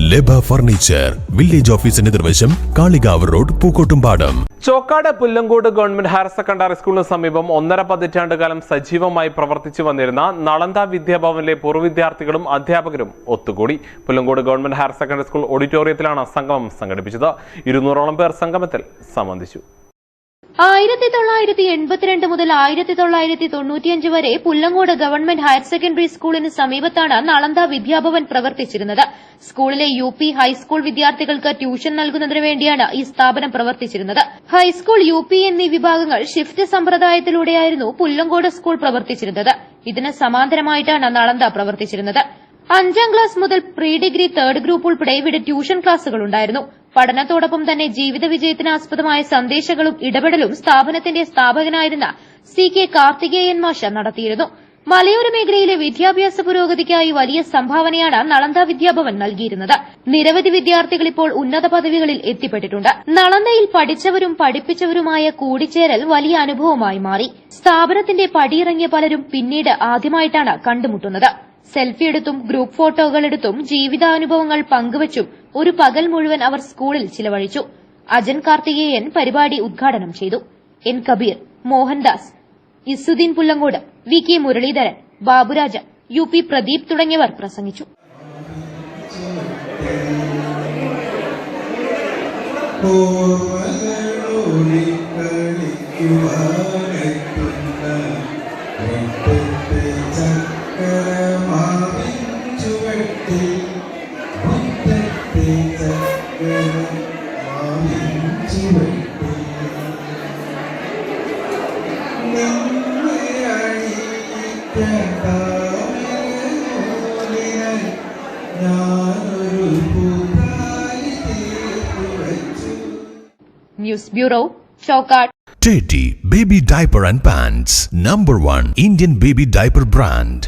ലബ furniture village ഓഫീസിന് നിർവശം Kalikavu road Pookkottumpadam. Chokkad Pullangode government higher secondary സ്കൂളിന് സമീപം ഒന്നര പതിറ്റാണ്ട് കാലം സജീവമായി പ്രവർത്തിച്ചു വന്നിരുന്ന നളന്ത വിദ്യാഭവനിലെ പൂർവ വിദ്യാർത്ഥികളും അധ്യാപകരും ഒത്തുകൂടി. Pullangode government higher secondary school ഓഡിറ്റോറിയത്തിലാണ് സംഗമം സംഘടിപ്പിച്ചത്. ഇരുന്നൂറോളം പേർ സംഗമത്തിൽ സംബന്ധിച്ചു. ആയിരത്തി തൊള്ളായിരത്തി എൺപത്തിരണ്ട് മുതൽ ആയിരത്തി തൊള്ളായിരത്തി തൊണ്ണൂറ്റിയഞ്ച് വരെ പുല്ലങ്ങോട് ഗവൺമെന്റ് ഹയർ സെക്കൻഡറി സ്കൂളിന് സമീപത്താണ് നളന്ദ വിദ്യാഭവൻ പ്രവർത്തിച്ചിരുന്നത്. സ്കൂളിലെ യു പി ഹൈസ്കൂൾ വിദ്യാർത്ഥികൾക്ക് ട്യൂഷൻ നൽകുന്നതിനു വേണ്ടിയാണ് ഈ സ്ഥാപനം പ്രവർത്തിച്ചിരുന്നത്. ഹൈസ്കൂൾ യു പി എന്നീ വിഭാഗങ്ങൾ ഷിഫ്റ്റ് സമ്പ്രദായത്തിലൂടെയായിരുന്നു പുല്ലങ്കോട് സ്കൂൾ പ്രവർത്തിച്ചിരുന്നത്. ഇതിന് സമാന്തരമായിട്ടാണ് നളന്ദ പ്രവർത്തിച്ചിരുന്നത്. അഞ്ചാം ക്ലാസ് മുതൽ പ്രീ ഡിഗ്രി തേർഡ് ഗ്രൂപ്പ് ഉൾപ്പെടെ ഇവിടെ ട്യൂഷൻ ക്ലാസുകൾ ഉണ്ടായിരുന്നു. പഠനത്തോടൊപ്പം തന്നെ ജീവിത വിജയത്തിനാസ്പദമായ സന്ദേശങ്ങളും ഇടപെടലും സ്ഥാപനത്തിന്റെ സ്ഥാപകനായിരുന്ന സി കെ കാർത്തികേയൻ മാഷ നടത്തിയിരുന്നു. മലയോര മേഖലയിലെ വിദ്യാഭ്യാസ പുരോഗതിക്കായി വലിയ സംഭാവനയാണ് നളന്ത വിദ്യാഭവൻ നൽകിയിരുന്നത്. നിരവധി വിദ്യാർത്ഥികൾ ഇപ്പോൾ ഉന്നത പദവികളിൽ എത്തിപ്പെട്ടിട്ടുണ്ട്. നളന്തയിൽ പഠിച്ചവരും പഠിപ്പിച്ചവരുമായ കൂടിച്ചേരൽ വലിയ അനുഭവമായി മാറി. സ്ഥാപനത്തിന്റെ പടിയിറങ്ങിയ പലരും പിന്നീട് ആദ്യമായിട്ടാണ് കണ്ടുമുട്ടുന്നത്. സെൽഫി എടുത്തും ഗ്രൂപ്പ് ഫോട്ടോകൾ എടുത്തും ജീവിതാനുഭവങ്ങൾ പങ്കുവച്ചും ഒരു പകൽ മുഴുവൻ അവർ സ്കൂളിൽ ചിലവഴിച്ചു. അജൻ കാർത്തികേയൻ പരിപാടി ഉദ്ഘാടനം ചെയ്തു. N Kabeer Mohandas Izzudheen Pullangode V K Muraleedharan Baburaja U P Pradeep തുടങ്ങിയവർ പ്രസംഗിച്ചു. news bureau Chokkad Teddy Baby Diaper and Pants Number one Indian baby diaper brand